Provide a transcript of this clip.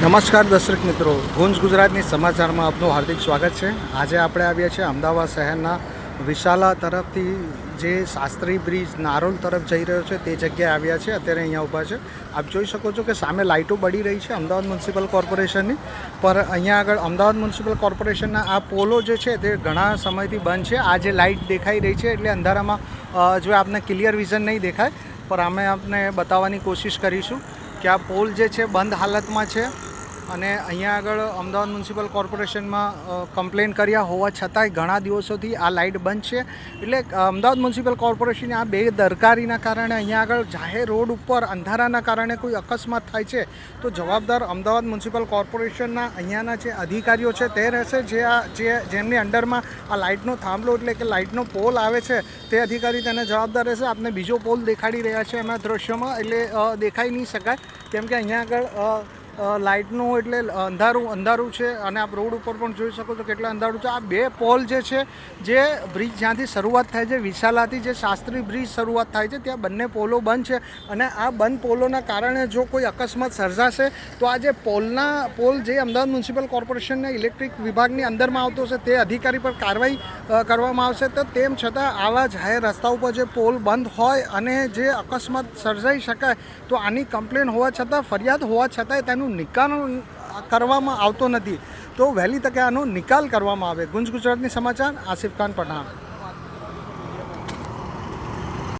નમસ્કાર દર્શક મિત્રો. ગુંજ ગુજરાતની સમાચારમાં આપનું હાર્દિક સ્વાગત છે. આજે આપણે આવ્યા છીએ અમદાવાદ શહેરના વિશાલા તરફથી જે શાસ્ત્રી બ્રિજ નારોલ તરફ જઈ રહ્યો છે તે જગ્યાએ આવ્યા છે અત્યારે અહીંયા ઊભા છે. આપ જોઈ શકો છો કે સામે લાઇટો બળી રહી છે અમદાવાદ મ્યુનિસિપલ કોર્પોરેશનની. પર અહીંયા આગળ અમદાવાદ મ્યુનિસિપલ કોર્પોરેશનના આ પોલો જે છે તે ઘણા સમયથી બંધ છે. આ જે લાઇટ દેખાઈ રહી છે એટલે અંધારામાં જો આપને ક્લિયર વિઝન નહીં દેખાય, પર અમે આપને બતાવવાની કોશિશ કરીશું કે આ પોલ જે છે બંધ હાલતમાં છે. અને અહીંયા આગળ અમદાવાદ મ્યુનિસિપલ કોર્પોરેશનમાં કમ્પ્લેન કર્યા હોવા છતાંય ઘણા દિવસોથી આ લાઇટ બંધ છે. એટલે અમદાવાદ મ્યુનિસિપલ કોર્પોરેશનની આ બે દરકારીના કારણે અહીંયા આગળ જાહેર રોડ ઉપર અંધારાના કારણે કોઈ અકસ્માત થાય છે, તો જવાબદાર અમદાવાદ મ્યુનિસિપલ કોર્પોરેશનના અહીંયાના જે અધિકારીઓ છે તે રહેશે, જે આ, જે, જેમની અંડરમાં આ લાઇટનો થાંભલો એટલે કે લાઇટનો પોલ આવે છે, તે અધિકારી તેને જવાબદાર રહેશે. આપને બીજો પોલ દેખાડી રહ્યા છે એમાં દ્રશ્યમાં, એટલે દેખાઈ નહીં શકાય. કેમ કે અહીંયા આગળ લાઇટનું એટલે અંધારું અંધારું છે અને આપ રોડ ઉપર પણ જોઈ શકો છો કેટલા અંધારું છે. આ બે પોલ જે છે, જે બ્રિજ જ્યાંથી શરૂઆત થાય છે, વિશાલાથી જે શાસ્ત્રી બ્રિજ શરૂઆત થાય છે, ત્યાં બંને પોલો બંધ છે અને આ બંધ પોલોના કારણે જો કોઈ અકસ્માત સર્જાશે, તો આ જે પોલના પોલ જે અમદાવાદ મ્યુનિસિપલ કોર્પોરેશનના ઇલેક્ટ્રિક વિભાગની અંદરમાં આવતો છે તે અધિકારી પર કાર્યવાહી કરવામાં આવશે. તો તેમ છતાં આવા જાહેર રસ્તા ઉપર જે પોલ બંધ હોય અને જે અકસ્માત સર્જાઈ શકાય, તો આની કમ્પ્લેન હોવા છતાં, ફરિયાદ હોવા છતાંય તેનું નિકાલ કરવામાં આવતો નથી. તો વહેલી તકે આનો નિકાલ કરવામાં આવે. ગુંજ ગુજરાતની સમાચાર, આસિફ ખાન પઠાણ.